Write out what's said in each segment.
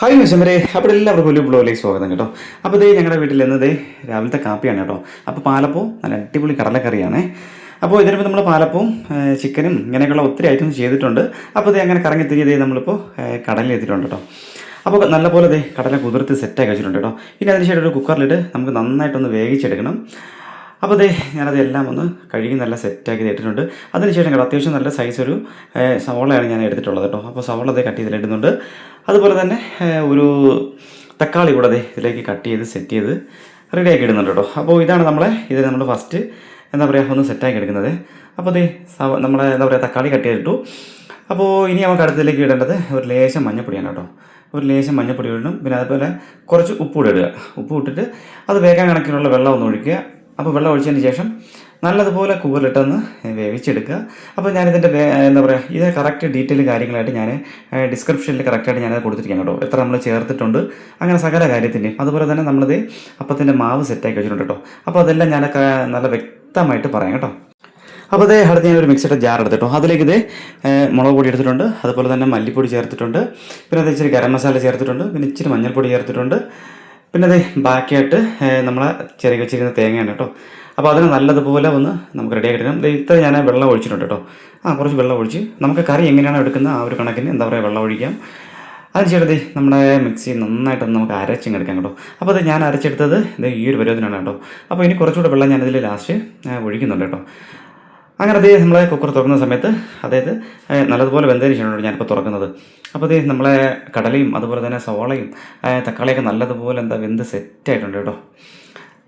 Hi മിഷമരെ അപ്പോൾ എല്ലാവർക്കും വലിയ ബ്ലോയിലേക്ക് സ്വാഗതം കേട്ടോ. അപ്പോൾ ഇതേ ഞങ്ങളുടെ വീട്ടിൽ ഇന്നത് രാവിലത്തെ കാപ്പിയാണ് കേട്ടോ. അപ്പോൾ പാലപ്പവും നല്ല അടിപൊളി കടലക്കറിയാണ്. അപ്പോൾ ഇതിനിപ്പോൾ നമ്മൾ പാലപ്പവും ചിക്കനും ഇങ്ങനെയൊക്കെയുള്ള ഒത്തിരി ഐറ്റംസ് ചെയ്തിട്ടുണ്ട്. അപ്പോൾ ഇത് അങ്ങനെ കറങ്ങി തിരികെ ദേ നമ്മളിപ്പോൾ കടലിൽ എത്തിയിട്ടുണ്ട് കേട്ടോ. അപ്പോൾ നല്ലപോലെ ഇതേ കടല കുതിർത്ത് സെറ്റാക്കി വെച്ചിട്ടുണ്ട് കേട്ടോ. ഇനി അതിനുശേഷം ഒരു കുക്കറിലിട്ട് നമുക്ക് നന്നായിട്ടൊന്ന് വേവിച്ചെടുക്കണം. അപ്പോൾ അതെ ഞാനത് എല്ലാം ഒന്ന് കഴുകി നല്ല സെറ്റാക്കി ഇട്ടിട്ടുണ്ട്. അതിനുശേഷം കേട്ടോ അത്യാവശ്യം നല്ല സൈസ് ഒരു സവോളയാണ് ഞാൻ എടുത്തിട്ടുള്ളത് കേട്ടോ. അപ്പോൾ സവോള അതേ കട്ട് ചെയ്തിടുന്നുണ്ട് അതുപോലെ തന്നെ ഒരു തക്കാളി കൂടെ ഇതിലേക്ക് കട്ട് ചെയ്ത് സെറ്റ് ചെയ്ത് റെഡിയാക്കി ഇടുന്നുണ്ട് കേട്ടോ. അപ്പോൾ ഇതാണ് നമ്മളെ ഇത് നമ്മൾ ഫസ്റ്റ് എന്താ പറയുക ഒന്ന് സെറ്റാക്കി എടുക്കുന്നത്. അപ്പോൾ അതേ നമ്മളെ എന്താ പറയുക തക്കാളി കട്ട് ചെയ്തിട്ടു. അപ്പോൾ ഇനി നമുക്ക് അടുത്തതിലേക്ക് ഇടേണ്ടത് ഒരു ലേശം മഞ്ഞപ്പൊടിയാണ് കേട്ടോ. ഒരു ലേശം മഞ്ഞപ്പൊടി ഇടണം. പിന്നെ അതുപോലെ കുറച്ച് ഉപ്പ് കൂടെ ഇടുക. ഉപ്പ് ഇട്ടിട്ട് അത് വേഗം കണക്കിനുള്ള വെള്ളം ഒന്ന് ഒഴിക്കുക. അപ്പോൾ വെള്ളം ഒഴിച്ചതിന് ശേഷം നല്ലതുപോലെ കൂറിലിട്ടൊന്ന് വേവിച്ചെടുക്കുക. അപ്പോൾ ഞാനിതിന്റെ എന്താ പറയുക ഇത് കറക്റ്റ് ഡീറ്റെയിൽ കാര്യങ്ങളായിട്ട് ഞാൻ ഡിസ്ക്രിപ്ഷനിൽ കറക്റ്റായിട്ട് ഞാനത് കൊടുത്തിരിക്കാം കേട്ടോ. എത്ര നമ്മൾ ചേർത്തിട്ടുണ്ട്. അങ്ങനെ സകല കാര്യത്തിന്റെയും അതുപോലെ തന്നെ നമ്മളിത് അപ്പത്തിന്റെ മാവ് സെറ്റാക്കി വെച്ചിട്ടുണ്ട് കേട്ടോ. അപ്പോൾ അതെല്ലാം ഞാനൊക്കെ നല്ല വ്യക്തമായിട്ട് പറയാം കേട്ടോ. അപ്പോൾ അതേ അടുത്ത് ഞാനൊരു മിക്സിയുടെ ജാർ എടുത്തിട്ടോ. അതിലേക്ക് ഇത് മുളക് പൊടി എടുത്തിട്ടുണ്ട്. അതുപോലെ തന്നെ മല്ലിപ്പൊടി ചേർത്തിട്ടുണ്ട്. പിന്നെ അത് ഇച്ചിരി ഗരം മസാല ചേർത്തിട്ടുണ്ട്. പിന്നെ ഇച്ചിരി മഞ്ഞൾപ്പൊടി ചേർത്തിട്ടുണ്ട്. പിന്നെ അത് ബാക്കിയായിട്ട് നമ്മളെ ചെറിയ വെച്ചിരിക്കുന്ന തേങ്ങയാണ് കേട്ടോ. അപ്പോൾ അതിന് നല്ലതുപോലെ ഒന്ന് നമുക്ക് റെഡി ദേ ഇത്ര ഞാൻ വെള്ളം ഒഴിച്ചിട്ടുണ്ട് കേട്ടോ. ആ കുറച്ച് വെള്ളം ഒഴിച്ച് നമുക്ക് കറി എങ്ങനെയാണ് എടുക്കുന്നത് ആ ഒരു കണക്കിന് എന്താ പറയുക വെള്ളം ഒഴിക്കാം. അത് ചെറുതേ നമ്മുടെ മിക്സി നന്നായിട്ടൊന്ന് നമുക്ക് അരച്ചിങ്ങെടുക്കാം കേട്ടോ. അപ്പോൾ അത് ഞാൻ അരച്ചെടുത്തത് ഇത് ഈ ഒരു പരുവത്തിനാണ് കേട്ടോ. അപ്പോൾ ഇനി കുറച്ചുകൂടെ വെള്ളം ഞാനതിൽ ലാസ്റ്റ് ഒഴിക്കുന്നുണ്ട് കേട്ടോ. അങ്ങനെ അതേ നമ്മളെ കുക്കർ തുറക്കുന്ന സമയത്ത് അതായത് നല്ലതുപോലെ വെന്തതിന് ശേഷമാണ് ഞാനിപ്പോൾ തുറക്കുന്നത്. അപ്പോൾ അതേ നമ്മളെ കടലയും അതുപോലെ തന്നെ സവോളയും തക്കാളിയൊക്കെ നല്ലതുപോലെ എന്താ വെന്ത് സെറ്റായിട്ടുണ്ട് കേട്ടോ.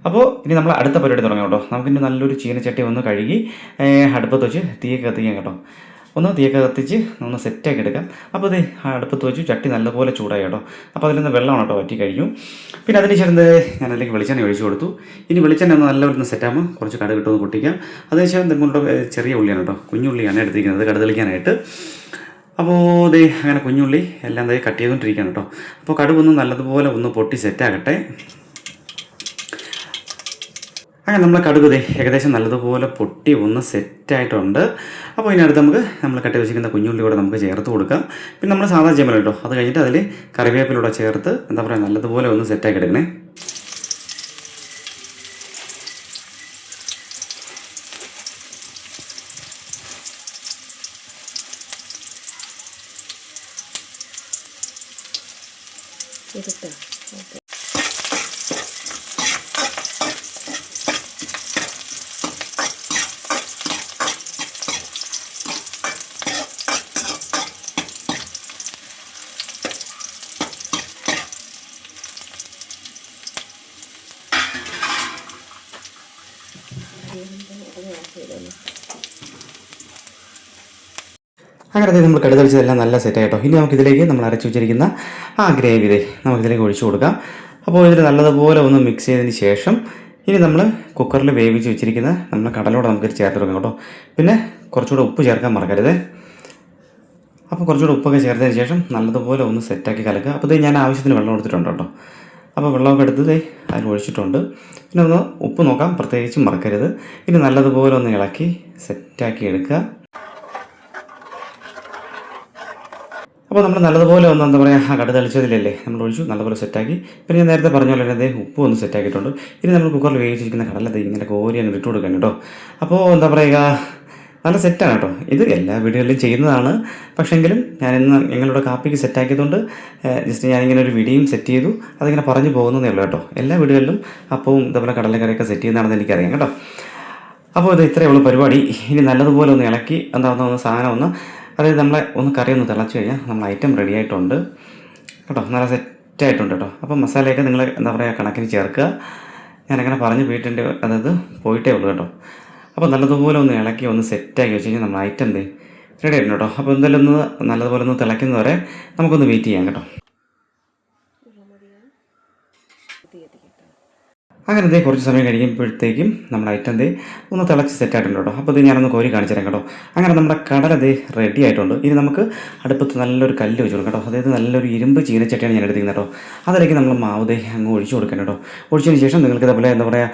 അപ്പോൾ ഇനി നമ്മൾ അടുത്ത പരിപാടി തുടങ്ങാം കേട്ടോ. നമുക്കിനി നല്ലൊരു ചീനച്ചട്ടി ഒന്ന് കഴുകി അടുപ്പത്ത് വെച്ച് തീയൊക്കെ കത്തിക്കാം കേട്ടോ. ഒന്ന് തീയൊക്കെ കത്തിച്ച് ഒന്ന് സെറ്റാക്കി എടുക്കാം. അപ്പോൾ ഇത് അടുപ്പത്ത് വെച്ച് ചട്ടി നല്ലപോലെ ചൂടായി കേട്ടോ. അപ്പോൾ അതിൽ നിന്ന് വെള്ളമാണ് കേട്ടോ വറ്റി കഴിഞ്ഞു പിന്നെ അതിന് ശേഷം ഞാൻ അതിലേക്ക് വെളിച്ചെണ്ണ ഒഴിച്ചു കൊടുത്തു. ഇനി വെളിച്ചെണ്ണ ഒന്ന് നല്ലപോലെ സെറ്റാകുമ്പോൾ കുറച്ച് കടുക് ഇട്ടൊന്ന് പൊട്ടിക്കാം. അതിനുശേഷം തെങ്ങുണ്ടോ ചെറിയ ഉള്ളിയാണ് കേട്ടോ. കുഞ്ഞുള്ളിയാണ് എടുത്തിരിക്കുന്നത്. കടുതളിക്കാനായിട്ട് അപ്പോൾ ദേ അങ്ങനെ കുഞ്ഞുള്ളി എല്ലാം ദേ കട്ട് ചെയ്തുകൊണ്ടിരിക്കുകയാണ് കേട്ടോ. അപ്പോൾ കടുവൊന്ന് നല്ലതുപോലെ ഒന്ന് പൊട്ടി സെറ്റാകട്ടെ അങ്ങനെ നമ്മൾ കടുക് ദേ ഏകദേശം നല്ലതുപോലെ പൊട്ടി ഒന്ന് സെറ്റായിട്ടുണ്ട്. അപ്പോൾ ഇതിനടുത്ത് നമുക്ക് നമ്മൾ കട്ടി വെച്ചിരിക്കുന്ന കുഞ്ഞുള്ളി കൂടെ നമുക്ക് ചേർത്ത് കൊടുക്കാം. പിന്നെ നമ്മൾ സാധാ ചെമ്മല കേട്ടോ അത് കഴിഞ്ഞിട്ട് അതിൽ കറിവേപ്പിലൂടെ ചേർത്ത് എന്താ പറയുക നല്ലതുപോലെ ഒന്ന് സെറ്റാക്കി എടുക്കണേ. ഇതിട്ടോ അങ്ങനെ ദേ നമ്മൾ കടുതളിച്ചതെല്ലാം നല്ല സെറ്റ് ആയിട്ടോ ഇനി നമുക്ക് ഇതിലേക്ക് നമ്മൾ അരച്ചു വെച്ചിരിക്കുന്ന ആ ഗ്രേവി ദേ നമുക്ക് ഇതിലേക്ക് ഒഴിച്ചു കൊടുക്കാം. അപ്പോൾ ഇതിൽ നല്ലതുപോലെ ഒന്ന് മിക്സ് ചെയ്തതിന് ശേഷം ഇനി നമ്മൾ കുക്കറിൽ വേവിച്ച് വെച്ചിരിക്കുന്ന നമ്മൾ കടലോടെ നമുക്ക് ചേർത്ത് കൊടുക്കാം കേട്ടോ. പിന്നെ കുറച്ചുകൂടെ ഉപ്പ് ചേർക്കാൻ മറക്കരുത്. അപ്പോൾ കുറച്ചുകൂടെ ഉപ്പൊക്കെ ചേർത്തതിന് ശേഷം നല്ലതുപോലെ ഒന്ന് സെറ്റാക്കി കലക്കുക. അപ്പോൾ ഇത് ഞാൻ ആവശ്യത്തിന് വെള്ളം എടുത്തിട്ടുണ്ട് കേട്ടോ. അപ്പോൾ വെള്ളമൊക്കെ എടുത്ത് ദേ അതിൽ ഒഴിച്ചിട്ടുണ്ട്. പിന്നെ ഒന്ന് ഉപ്പ് നോക്കാം പ്രത്യേകിച്ച് മറക്കരുത്. ഇനി നല്ലതുപോലെ ഒന്ന് ഇളക്കി സെറ്റാക്കി എടുക്കുക. അപ്പോൾ നമ്മൾ നല്ലതുപോലെ ഒന്ന് എന്താ പറയുക ആ കട തളിച്ചതിലല്ലേ നമ്മൾ ഒഴിച്ചു നല്ലപോലെ സെറ്റാക്കി. പിന്നെ ഞാൻ നേരത്തെ പറഞ്ഞ പോലെ അതിന്റെ അതേ ഉപ്പ് ഒന്ന് സെറ്റാക്കിയിട്ടുണ്ട്. ഇനി നമ്മൾ കുക്കറിൽ വേവിച്ചിരിക്കുന്ന കടലത് ഇങ്ങനെ കോരി അങ്ങ് ഇട്ട് കൊടുക്കണം കേട്ടോ. അപ്പോൾ എന്താ പറയുക നല്ല സെറ്റാണ് കേട്ടോ. ഇത് എല്ലാ വീടുകളിലും ചെയ്യുന്നതാണ്. പക്ഷെങ്കിലും ഞാനിന്ന് ഞങ്ങളുടെ കാപ്പിക്ക് സെറ്റാക്കിയതുകൊണ്ട് ജസ്റ്റ് ഞാനിങ്ങനെ ഒരു വീഡിയോയും സെറ്റ് ചെയ്തു. അതിങ്ങനെ പറഞ്ഞു പോകുന്നതേ ഉള്ളൂ കേട്ടോ. എല്ലാ വീടുകളിലും അപ്പവും ഇതേപോലെ കടലക്കറിയൊക്കെ സെറ്റ് ചെയ്യുന്നതാണെന്ന് എനിക്കറിയാം കേട്ടോ. അപ്പോൾ ഇത് ഇത്രയേ ഉള്ളൂ പരിപാടി. ഇനി നല്ലതുപോലെ ഒന്ന് ഇളക്കി എന്താ ഒന്ന് സാധനം ഒന്ന് അതായത് നമ്മളെ ഒന്ന് കറി ഒന്ന് തിളച്ച് കഴിഞ്ഞാൽ നമ്മൾ ഐറ്റം റെഡി ആയിട്ടുണ്ട്. കേട്ടോ നല്ല സെറ്റായിട്ടുണ്ട് കേട്ടോ. അപ്പോൾ മസാലയൊക്കെ നിങ്ങൾ എന്താ പറയുക കണക്കിന് ചേർക്കുക. ഞാനങ്ങനെ പറഞ്ഞ് വീട്ടിന്റെ അതായത് പോയിട്ടേ ഉള്ളൂ കേട്ടോ. അപ്പോൾ നല്ലതുപോലെ ഒന്ന് ഇളക്കി ഒന്ന് സെറ്റാക്കി വെച്ച് കഴിഞ്ഞാൽ നമ്മൾ ഐറ്റം എന്തേ റെഡി ആയിട്ടുണ്ട് കേട്ടോ. അപ്പോൾ എന്തായാലും ഒന്ന് നല്ലതുപോലെ ഒന്ന് തിളയ്ക്കുന്നവരെ നമുക്കൊന്ന് വെയിറ്റ് ചെയ്യാം കേട്ടോ. അങ്ങനെ ദേ കുറച്ച് സമയം കഴിയുമ്പോഴത്തേക്കും നമ്മുടെ ഐറ്റം ദേ ഒന്ന് തിളച്ച് സെറ്റ് ആയിട്ടുണ്ട് കേട്ടോ. അപ്പോൾ ഇത് ഞാനൊന്ന് കോരി കാണിച്ചു തരാം കേട്ടോ. അങ്ങനെ നമ്മുടെ കടല ദേ റെഡി ആയിട്ടുണ്ട്. ഇനി നമുക്ക് അടുപ്പത്ത് നല്ലൊരു കല്ല് വെച്ച് കൊടുക്കാം കേട്ടോ. അതായത് നല്ലൊരു ഇരുമ്പ് ചീനച്ചട്ടിയാണ് ഞാൻ എടുത്തിരിക്കുന്നത് കേട്ടോ. അതിലേക്ക് നമ്മൾ മാവ് ദേ അങ്ങ് ഒഴിച്ചു കൊടുക്കണം കേട്ടോ. ഒഴിച്ചതിന് ശേഷം നിങ്ങൾക്ക് ഇതേപോലെ എന്താ പറയുക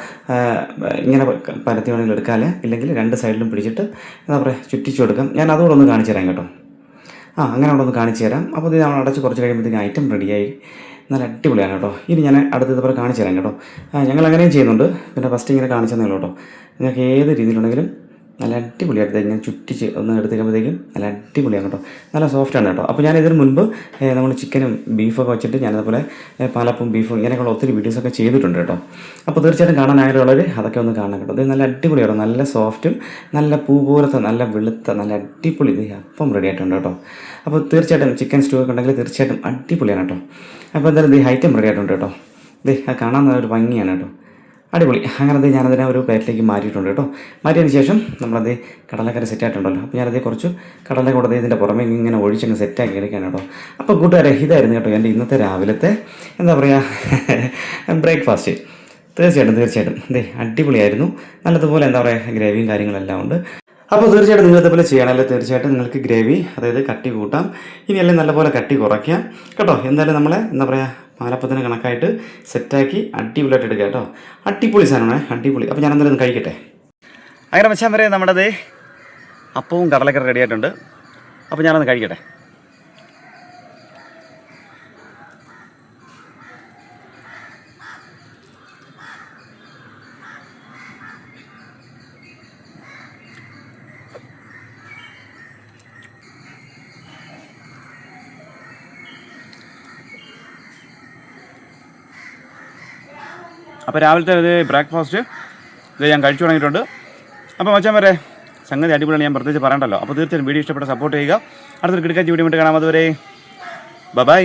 ഇങ്ങനെ പരത്തി വേണമെങ്കിൽ എടുക്കാമല്ലേ ഇല്ലെങ്കിൽ രണ്ട് സൈഡിലും പിടിച്ചിട്ട് എന്താ പറയുക ചുറ്റിച്ചു കൊടുക്കാം. ഞാൻ അതുകൂടെ ഒന്ന് കാണിച്ചു തരാം കേട്ടോ. ആ അങ്ങനെ അവിടെ ഒന്ന് കാണിച്ചു തരാം. അപ്പോൾ ഇത് നമ്മൾ അടച്ച് കുറച്ച് കഴിയുമ്പോഴത്തേക്കും ഐറ്റം റെഡിയായി നല്ല അടിപൊളിയാണ് കേട്ടോ. ഇനി ഞാൻ അടുത്ത ഇതുപോലെ കാണിച്ചു തരാം കേട്ടോ ഞങ്ങൾ അങ്ങനെയും ചെയ്യുന്നുണ്ട്. പിന്നെ ഫസ്റ്റ് ഇങ്ങനെ കാണിച്ചു തന്നേ കേട്ടോ. നിങ്ങൾക്ക് ഏത് രീതിയിലുണ്ടെങ്കിലും നല്ല അടിപൊളിയായിട്ട് ഇങ്ങനെ ചുറ്റിച്ച് ഒന്ന് എടുത്തേക്കുമ്പോഴത്തേക്കും നല്ല അടിപൊളിയാണ് കേട്ടോ. നല്ല സോഫ്റ്റാണ് കേട്ടോ. അപ്പോൾ ഞാൻ ഇതിന് മുൻപ് നമ്മൾ ചിക്കനും ബീഫൊക്കെ വെച്ചിട്ട് ഞാനതുപോലെ പാലപ്പും ബീഫും ഇങ്ങനെയൊക്കെയുള്ള ഒത്തിരി വീഡിയോസൊക്കെ ചെയ്തിട്ടുണ്ട് കേട്ടോ. അപ്പോൾ തീർച്ചയായിട്ടും കാണാൻ ആഗ്രഹമുള്ളവർ അതൊക്കെ ഒന്ന് കാണാൻ കേട്ടോ. ഇത് നല്ല അടിപൊളിയാണ് നല്ല സോഫ്റ്റും നല്ല പൂ പോലത്തെ നല്ല വെളുത്ത നല്ല അടിപൊളി ഇത് അപ്പം റെഡി ആയിട്ടുണ്ട് കേട്ടോ. അപ്പോൾ തീർച്ചയായിട്ടും ചിക്കൻ സ്റ്റൂ ഒക്കെ ഉണ്ടെങ്കിൽ തീർച്ചയായിട്ടും അടിപൊളിയാണ് കേട്ടോ. അപ്പോൾ എന്തായാലും ഇത് ഐറ്റം റെഡി ആയിട്ടുണ്ട് കേട്ടോ. ഇത് കാണാൻ നല്ലൊരു ഭംഗിയാണ് കേട്ടോ. അടിപൊളി. അങ്ങനത്തെ ഞാനതിനെ ഒരു പ്ലേറ്റിലേക്ക് മാറ്റിയിട്ടുണ്ട് കേട്ടോ. മാറ്റിയതിന് ശേഷം നമ്മളത് കടലക്കറി സെറ്റ് ആയിട്ടുണ്ടല്ലോ. അപ്പോൾ ഞാനത് കുറച്ച് കടല കൂടെ ഇതിന്റെ പുറമേ ഇങ്ങനെ ഒഴിച്ചങ്ങ് സെറ്റാക്കി എടുക്കാൻ കേട്ടോ. അപ്പോൾ കൂട്ടുകാരെ ഇതായിരുന്നു കേട്ടോ എന്റെ ഇന്നത്തെ രാവിലത്തെ എന്താ പറയുക ബ്രേക്ക്ഫാസ്റ്റ് തീർച്ചയായിട്ടും തീർച്ചയായിട്ടും. അതെ അടിപൊളിയായിരുന്നു. നല്ലതുപോലെ എന്താ പറയുക ഗ്രേവിയും കാര്യങ്ങളെല്ലാം ഉണ്ട്. അപ്പോൾ തീർച്ചയായിട്ടും നിങ്ങൾ പോലെ ചെയ്യണമല്ലോ. തീർച്ചയായിട്ടും നിങ്ങൾക്ക് ഗ്രേവി അതായത് കട്ടി കൂട്ടാം. ഇനിയെല്ലാം നല്ലപോലെ കട്ടി കുറയ്ക്കാം. കേട്ടോ എന്തായാലും നമ്മളെ എന്താ പറയുക പാലപ്പത്തിന് കണക്കായിട്ട് സെറ്റാക്കി അടിപൊളിയായിട്ട് എടുക്കുക കേട്ടോ. അടിപൊളി സാധനമാണ് അടിപൊളി. അപ്പോൾ ഞാൻ എന്തായാലും കഴിക്കട്ടെ? അങ്ങനെ വെച്ചാൽ വരെ നമ്മുടെ അപ്പവും കടലക്കറി റെഡിയായിട്ടുണ്ട് അപ്പോൾ ഞാനൊന്ന് കഴിക്കട്ടെ? അപ്പോൾ രാവിലത്തെ ഇത് ബ്രേക്ക്ഫാസ്റ്റ് ഇത് ഞാൻ കഴിച്ചു തുടങ്ങിയിട്ടുണ്ട്. അപ്പോൾ മച്ചാൻ വരെ സംഗതി അടിപൊളിയാണ് ഞാൻ പ്രത്യേകിച്ച് പറയണ്ടല്ലോ. അപ്പോൾ തീർച്ചയായും വീഡിയോ ഇഷ്ടപ്പെട്ട സപ്പോർട്ട് ചെയ്യുക. അടുത്തൊരു കിടക്കാച്ച വീഡിയോ കാണാം. അതുവരെ ബൈ